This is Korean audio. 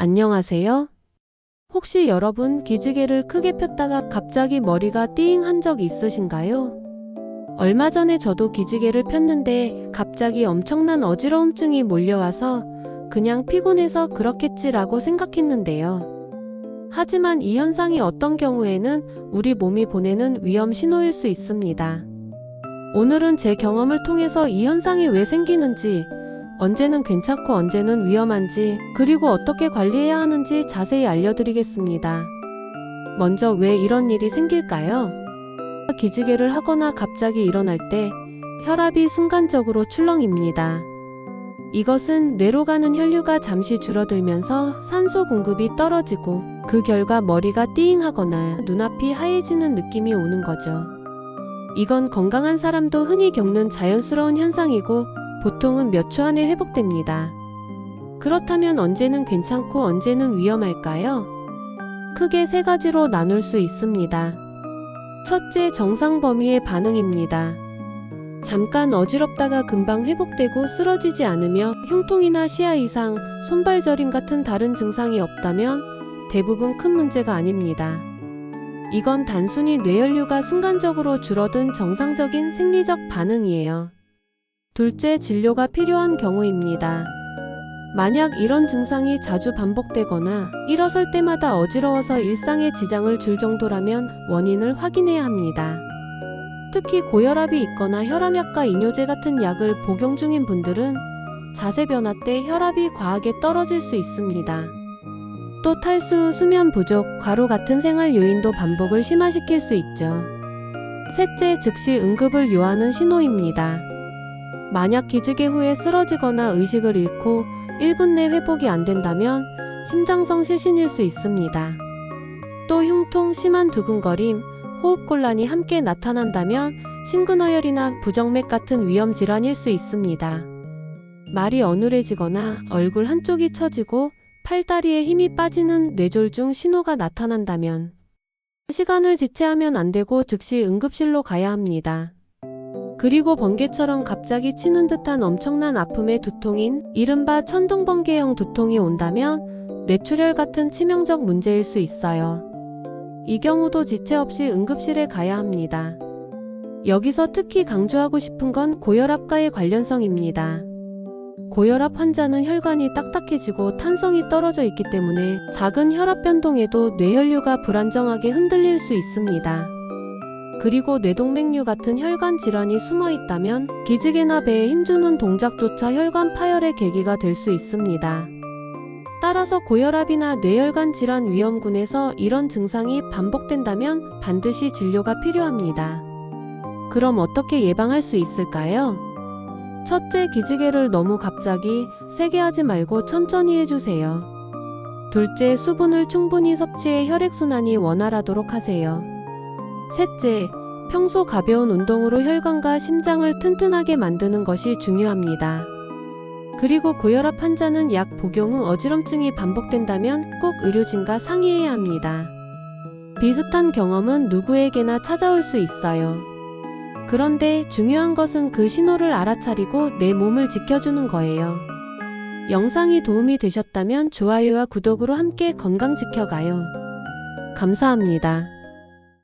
안녕하세요. 혹시 여러분 기지개를 크게 폈다가 갑자기 머리가 띵 한 적 있으신가요? 얼마 전에 저도 기지개를 폈는데 갑자기 엄청난 어지러움증이 몰려와서 그냥 피곤해서 그렇겠지라고 생각했는데요. 하지만 이 현상이 어떤 경우에는 우리 몸이 보내는 위험 신호일 수 있습니다. 오늘은 제 경험을 통해서 이 현상이 왜 생기는지, 언제는 괜찮고 언제는 위험한지, 그리고 어떻게 관리해야 하는지 자세히 알려드리겠습니다. 먼저 왜 이런 일이 생길까요? 기지개를 하거나 갑자기 일어날 때 혈압이 순간적으로 출렁입니다. 이것은 뇌로 가는 혈류가 잠시 줄어들면서 산소 공급이 떨어지고 그 결과 머리가 띵하거나 눈앞이 하얘지는 느낌이 오는 거죠. 이건 건강한 사람도 흔히 겪는 자연스러운 현상이고 보통은 몇 초 안에 회복됩니다. 그렇다면 언제는 괜찮고 언제는 위험할까요? 크게 세 가지로 나눌 수 있습니다. 첫째, 정상 범위의 반응입니다. 잠깐 어지럽다가 금방 회복되고 쓰러지지 않으며 흉통이나 시야 이상, 손발 저림 같은 다른 증상이 없다면 대부분 큰 문제가 아닙니다. 이건 단순히 뇌혈류가 순간적으로 줄어든 정상적인 생리적 반응이에요. 둘째, 진료가 필요한 경우입니다. 만약 이런 증상이 자주 반복되거나 일어설 때마다 어지러워서 일상에 지장을 줄 정도라면 원인을 확인해야 합니다. 특히 고혈압이 있거나 혈압약과 이뇨제 같은 약을 복용 중인 분들은 자세 변화 때 혈압이 과하게 떨어질 수 있습니다. 또 탈수, 수면 부족, 과로 같은 생활 요인도 반복을 심화시킬 수 있죠. 셋째, 즉시 응급을 요하는 신호입니다. 만약 기지개 후에 쓰러지거나 의식을 잃고 1분 내 회복이 안 된다면 심장성 실신일 수 있습니다. 또 흉통, 심한 두근거림, 호흡곤란이 함께 나타난다면 심근어혈이나 부정맥 같은 위험 질환일 수 있습니다. 말이 어눌해지거나 얼굴 한쪽이 처지고 팔다리에 힘이 빠지는 뇌졸중 신호가 나타난다면 시간을 지체하면 안 되고 즉시 응급실로 가야 합니다. 그리고 번개처럼 갑자기 치는 듯한 엄청난 아픔의 두통인 이른바 천둥번개형 두통이 온다면 뇌출혈 같은 치명적 문제일 수 있어요. 이 경우도 지체 없이 응급실에 가야 합니다. 여기서 특히 강조하고 싶은 건 고혈압과의 관련성입니다. 고혈압 환자는 혈관이 딱딱해지고 탄성이 떨어져 있기 때문에 작은 혈압 변동에도 뇌혈류가 불안정하게 흔들릴 수 있습니다. 그리고 뇌동맥류 같은 혈관 질환이 숨어 있다면 기지개나 배에 힘주는 동작조차 혈관 파열의 계기가 될 수 있습니다. 따라서 고혈압이나 뇌혈관 질환 위험군에서 이런 증상이 반복된다면 반드시 진료가 필요합니다. 그럼 어떻게 예방할 수 있을까요? 첫째, 기지개를 너무 갑자기 세게 하지 말고 천천히 해주세요. 둘째, 수분을 충분히 섭취해 혈액순환이 원활하도록 하세요. 셋째, 평소 가벼운 운동으로 혈관과 심장을 튼튼하게 만드는 것이 중요합니다. 그리고 고혈압 환자는 약 복용 후 어지럼증이 반복된다면 꼭 의료진과 상의해야 합니다. 비슷한 경험은 누구에게나 찾아올 수 있어요. 그런데 중요한 것은 그 신호를 알아차리고 내 몸을 지켜주는 거예요. 영상이 도움이 되셨다면 좋아요와 구독으로 함께 건강 지켜가요. 감사합니다.